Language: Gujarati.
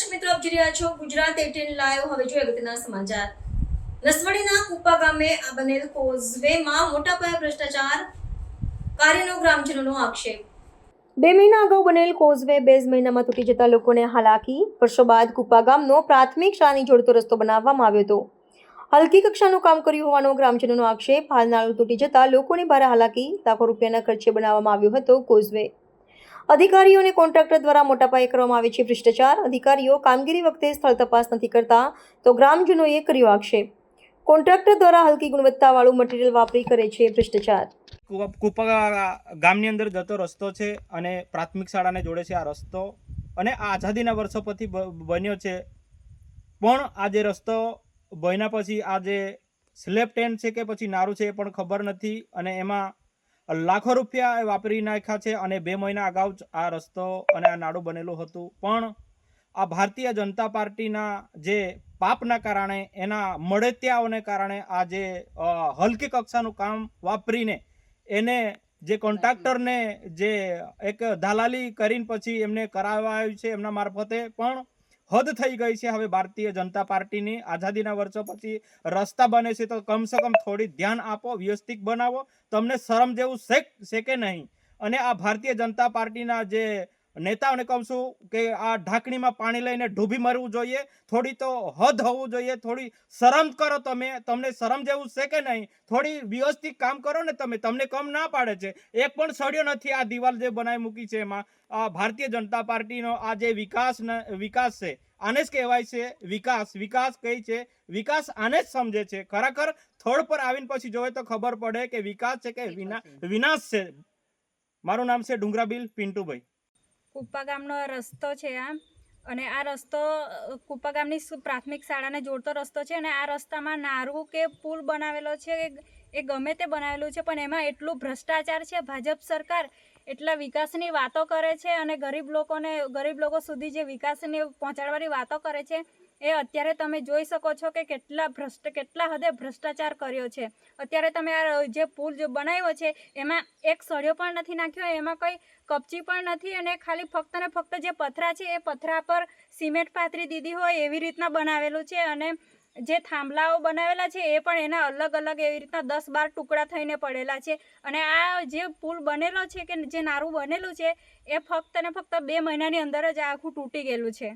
જોઈ રહ્યા છો ગુજરાત એટીન લાઈવ. હવે જોઈએ અગત્યના સમાચાર. નસવાડીના કુપા ગામે બનેલ કોઝવેમાં મોટા પાયે ભ્રષ્ટાચાર. કાર્યનો ગ્રામજનોનો આક્ષેપ. બે મહિના અગાઉ બનેલ કોઝવે બે મહિનામાં તૂટી જતા લોકોને હાલાકી. વર્ષો બાદ કુપા ગામનો પ્રાથમિક શાળાની જોડતો રસ્તો બનાવવામાં આવ્યો હતો. હલકી કક્ષાનું કામ કર્યું હોવાનો ગ્રામજનોનો આક્ષેપ. હાલ નાળું તૂટી જતા લોકોને ભારે હાલાકી. લાખો રૂપિયાના ખર્ચે બનાવવામાં આવ્યો હતો કોઝવે. અધિકારીઓ અને કોન્ટ્રાક્ટર દ્વારા મોટા પાયે કરવામાં આવે છે ભ્રષ્ટાચાર. અધિકારીઓ કામગીરી વખતે સ્થળ તપાસ નથી કરતા, તો ગ્રામજનોએ કર્યો આક્ષેપ. કોન્ટ્રાક્ટર દ્વારા હલકી ગુણવત્તાવાળું મટીરીયલ વાપરી કરે છે ભ્રષ્ટાચાર. કુપ- ગામની અંદર જતો રસ્તો છે અને પ્રાથમિક શાળાને જોડે છે આ રસ્તો અને આઝાદીના વર્ષો પછી બન્યો છે. પણ આ જે રસ્તો બન્યા પછી આ જે સ્લેપ ટેન છે કે પછી નારું છે એ પણ ખબર નથી અને એમાં લાખો રૂપિયા વાપરી નાખ્યા છે અને બે મહિના અગાઉ જ આ રસ્તો અને આ નાડું બનેલું હતું. પણ આ ભારતીય જનતા પાર્ટીના જે પાપના કારણે, એના મળતિયાઓને કારણે આ જે હલકી કક્ષાનું કામ વાપરીને એને જે કોન્ટ્રાક્ટરને જે એક દલાલી કરીને પછી એમને કરાવાયું છે એમના મારફતે, પણ હદ થઈ ગઈ છે. હવે ભારતીય જનતા પાર્ટીની આઝાદીના વર્ષો પછી રસ્તા બને છે તો કમસે કમ થોડી ધ્યાન આપો, વ્યવસ્થિત બનાવો. તમને શરમ જેવું છે કે નહીં. અને આ ભારતીય જનતા પાર્ટીના જે નેતાઓને કહું છું કે આ ઢાંકણીમાં પાણી લઈને ડૂબી મરવું જોઈએ. થોડી તો હદ હોવું જોઈએ. થોડી શરમ કરો તમે. તમને શરમ જેવું છે કે નહીં? થોડી વ્યવસ્થિત કામ કરો ને તમે. તમને કમ ના પાડે છે. એક પણ સડ્યો નથી આ દિવાલ જે બનાવી મૂકી છે એમાં. આ ભારતીય જનતા પાર્ટીનો આ જે વિકાસ વિકાસ છે આને જ કહેવાય છે વિકાસ. વિકાસ કઈ છે? વિકાસ આને જ સમજે છે. ખરેખર થોડ પર આવીને પછી જોવે તો ખબર પડે કે વિકાસ છે કે વિના વિનાશ છે. મારું નામ છે ડુંગરાબીલ પિન્ટુભાઈ. કુપ્પા ગામનો રસ્તો છે આ. અને આ રસ્તો કુપ્પા ગામની પ્રાથમિક શાળાને જોડતો રસ્તો છે અને આ રસ્તામાં નારું કે પુલ બનાવેલો છે એ ગમે તે બનાવેલું છે, પણ એમાં એટલું ભ્રષ્ટાચાર છે, ભાજપ સરકાર એટલા વિકાસની વાતો કરે છે અને ગરીબ લોકોને, ગરીબ લોકો સુધી જે વિકાસની પહોંચાડવાની વાતો કરે છે એ અત્યારે તમે જોઈ શકો છો કે કેટલા ભ્રષ્ટ, કેટલા હદે ભ્રષ્ટાચાર કર્યો છે. અત્યારે તમે આ જે પુલ જે બનાવ્યો છે, એમાં એક સળિયો પણ નથી નાખ્યો, એમાં કંઈ કપચી પણ નથી અને ખાલી ફક્ત ને ફક્ત જે પથરા છે, એ પથરા પર સિમેન્ટ પાથરી દીધી હોય એવી રીતના બનાવેલું છે અને જે થાંભલાઓ બનાવેલા છે, એ પણ એના અલગ અલગ એવી રીતના દસ બાર ટુકડા થઈને પડેલા છે. અને આ જે પુલ બનેલો છે કે જે નારું બનેલું છે, એ ફક્ત ને ફક્ત બે મહિનાની અંદર જ આખું તૂટી ગયેલું છે.